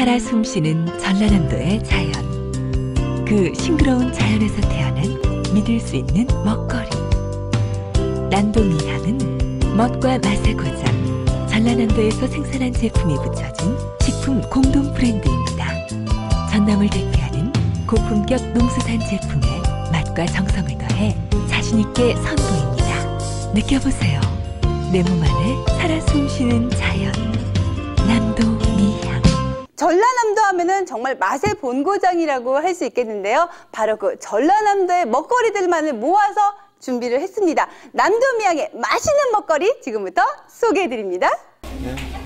살아 숨쉬는 전라남도의 자연. 그 싱그러운 자연에서 태어난 믿을 수 있는 먹거리. 남도미향은 멋과 맛의 고장. 전라남도에서 생산한 제품이 붙여진 식품 공동 브랜드입니다. 전남을 대표하는 고품격 농수산 제품에 맛과 정성을 더해 자신있게 선보입니다. 느껴보세요. 내 몸 안에 살아 숨쉬는 자연. 전라남도 하면은 정말 맛의 본고장이라고 할 수 있겠는데요. 바로 그 전라남도의 먹거리들만을 모아서 준비를 했습니다. 남도미양의 맛있는 먹거리 지금부터 소개해드립니다.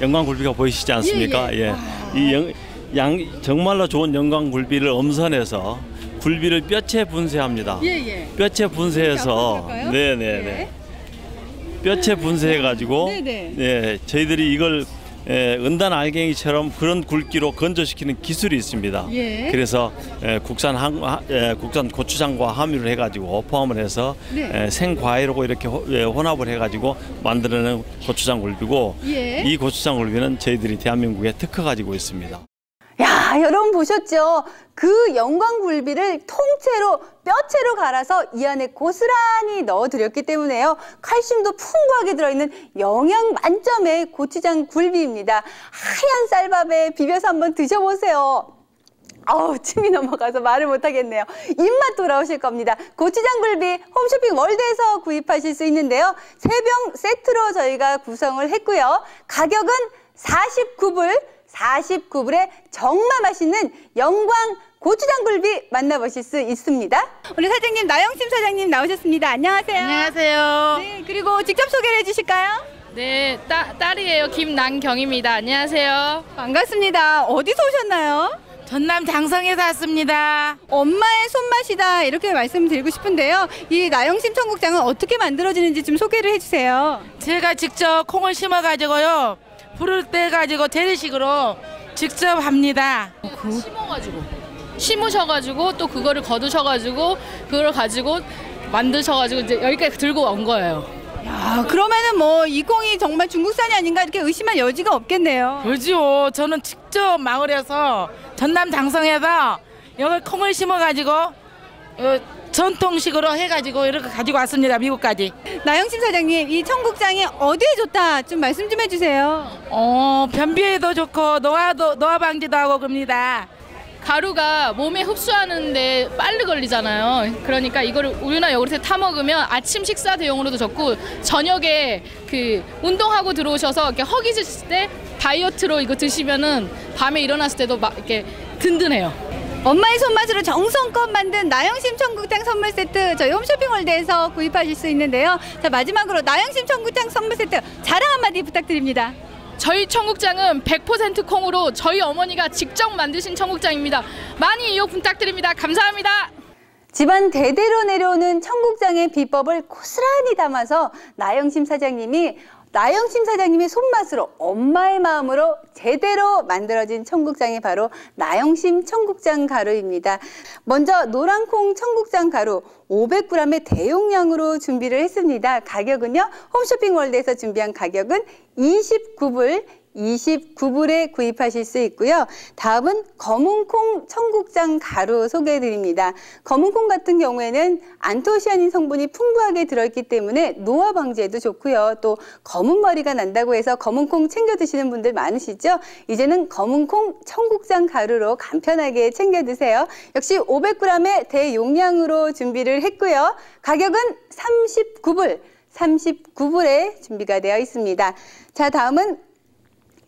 영광굴비가 보이시지 않습니까? 예. 이 영, 양, 정말로 좋은 영광굴비를 엄선해서 굴비를 뼈채 분쇄합니다. 예. 뼈채 분쇄해서? 네네네. 뼈채 분쇄해 가지고 네네. 예, 저희들이 이걸 예, 은단 알갱이처럼 그런 굵기로 건조시키는 기술이 있습니다. 예. 그래서 예, 국산 한, 하- 예, 국산 고추장과 함유를 해가지고 포함을 해서 네. 예, 생과일하고 이렇게 호- 예, 혼합을 해가지고 만들어낸 고추장 굴비고 예. 이 고추장 굴비는 저희들이 대한민국에 특허 가지고 있습니다. 야, 여러분 보셨죠? 그 영광굴비를 통째로 뼈채로 갈아서 이 안에 고스란히 넣어드렸기 때문에요. 칼슘도 풍부하게 들어있는 영양 만점의 고추장 굴비입니다. 하얀 쌀밥에 비벼서 한번 드셔보세요. 아우 침이 넘어가서 말을 못하겠네요. 입맛 돌아오실 겁니다. 고추장 굴비 홈쇼핑 월드에서 구입하실 수 있는데요. 세 병 세트로 저희가 구성을 했고요. 가격은 49불, 49불에 정말 맛있는 영광 고추장 굴비 만나보실 수 있습니다. 우리 사장님 나영심 사장님 나오셨습니다. 안녕하세요. 안녕하세요. 네, 그리고 직접 소개를 해주실까요? 네, 따, 딸이에요. 김난경입니다. 안녕하세요. 반갑습니다. 어디서 오셨나요? 전남 장성에서 왔습니다. 엄마의 손맛이다 이렇게 말씀드리고 싶은데요. 이 나영심 청국장은 어떻게 만들어지는지 좀 소개를 해주세요. 제가 직접 콩을 심어가지고요. 불을 떼가지고 재래식으로 직접 합니다. 심어가지고. 심으셔가지고 또 그거를 거두셔가지고 그걸 가지고 만드셔가지고 이제 여기까지 들고 온 거예요. 야 그러면은 뭐 이 콩이 정말 중국산이 아닌가 이렇게 의심할 여지가 없겠네요. 그죠. 저는 직접 마을에서 전남 장성에서 여기 콩을 심어가지고 어, 전통식으로 해가지고 이렇게 가지고 왔습니다. 미국까지. 나영심 사장님 이 청국장이 어디에 좋다 좀 말씀 좀 해주세요. 어, 변비에도 좋고 노화도 노화 방지도 하고 그럽니다. 가루가 몸에 흡수하는데 빨리 걸리잖아요. 그러니까 이거를 우유나 요구르트에 타 먹으면 아침 식사 대용으로도 좋고 저녁에 그 운동하고 들어오셔서 이렇게 허기지실 때 다이어트로 이거 드시면은 밤에 일어났을 때도 막 이렇게 든든해요. 엄마의 손맛으로 정성껏 만든 나영심 청국장 선물 세트 저희 홈쇼핑월드에서 구입하실 수 있는데요. 자 마지막으로 나영심 청국장 선물 세트 자랑 한마디 부탁드립니다. 저희 청국장은 100% 콩으로 저희 어머니가 직접 만드신 청국장입니다. 많이 이용 부탁드립니다. 감사합니다. 집안 대대로 내려오는 청국장의 비법을 고스란히 담아서 나영심 사장님이 나영 심 사장님의 손맛으로 엄마의 마음으로 제대로 만들어진 청국장이 바로 나영심 청국장 가루입니다. 먼저 노란콩 청국장 가루 500g의 대용량으로 준비를 했습니다. 가격은요. 홈쇼핑 월드에서 준비한 가격은 29불 29불에 구입하실 수 있고요. 다음은 검은콩 청국장 가루 소개해 드립니다. 검은콩 같은 경우에는 안토시아닌 성분이 풍부하게 들어있기 때문에 노화 방지에도 좋고요. 또 검은 머리가 난다고 해서 검은콩 챙겨 드시는 분들 많으시죠? 이제는 검은콩 청국장 가루로 간편하게 챙겨 드세요. 역시 500g의 대용량으로 준비를 했고요. 가격은 39불, 39불에 준비가 되어 있습니다. 자, 다음은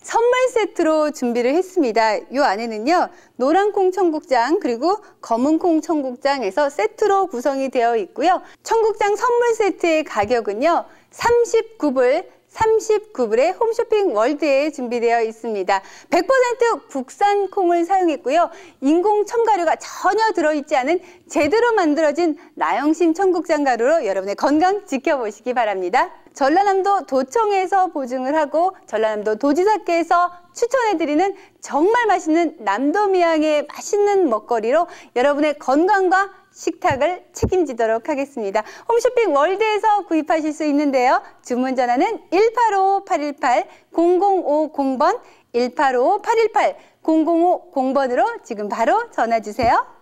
선물 세트로 준비를 했습니다. 이 안에는요, 노란콩 청국장 그리고 검은콩 청국장에서 세트로 구성이 되어 있고요. 청국장 선물 세트의 가격은요, 39불, 39불에 홈쇼핑 월드에 준비되어 있습니다. 100% 국산 콩을 사용했고요. 인공 첨가류가 전혀 들어있지 않은 제대로 만들어진 나영심 청국장 가루로 여러분의 건강 지켜보시기 바랍니다. 전라남도 도청에서 보증을 하고 전라남도 도지사께서 추천해드리는 정말 맛있는 남도미양의 맛있는 먹거리로 여러분의 건강과 식탁을 책임지도록 하겠습니다. 홈쇼핑 월드에서 구입하실 수 있는데요. 주문 전화는 185-818-0050번 185-818 005 0번으로 지금 바로 전화 주세요.